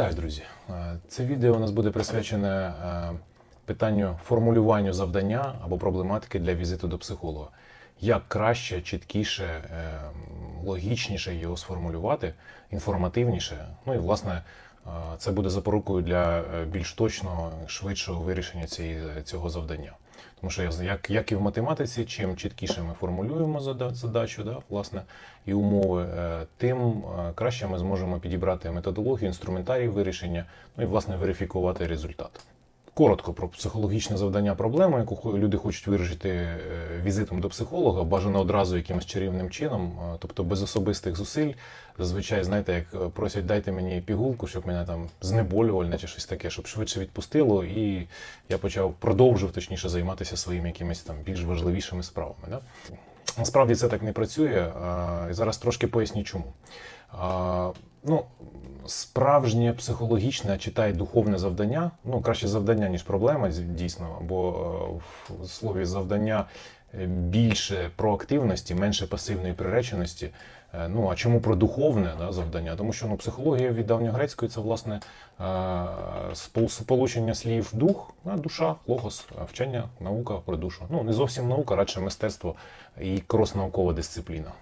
Так, друзі, е, це відео у нас буде присвячене е, питанню формулюванню завдання або проблематики для візиту до психолога. Як краще, чіткіше, е, логічніше його сформулювати, інформативніше. Ну і власне це буде запорукою для більш точного, швидшого вирішення цієї, цього завдання. Тому що як, як і в математиці, чим чіткіше ми формулюємо задачу, да, власне, і умови, е, тим е, краще ми зможемо підібрати методологію, інструментарій вирішення, ну і власне верифікувати результат. Коротко про психологічне завдання проблеми, яку люди хочуть вирішити е, візитом до психолога, бажано одразу якимось чарівним чином, е, тобто без особистих зусиль. Зазвичай, знаєте, як е, просять дайте мені пігулку, щоб мене там знеболювальне чи щось таке, щоб швидше відпустило, і я почав продовжив точніше займатися своїми якимись там більш важливішими справами. Да? Насправді це так не працює. І зараз трошки поясню чому. Ну, справжнє психологічне, читай духовне завдання, ну краще завдання, ніж проблема, дійсно, бо е, в слові завдання е, більше проактивності, менше пасивної приреченості. Е, Ну а чому про духовне да, завдання? Тому що ну, психологія від давньогрецької це власне сполучення слів дух, душа, логос, вчення, наука про душу. Ну не зовсім наука, радше мистецтво і крос-наукова дисципліна.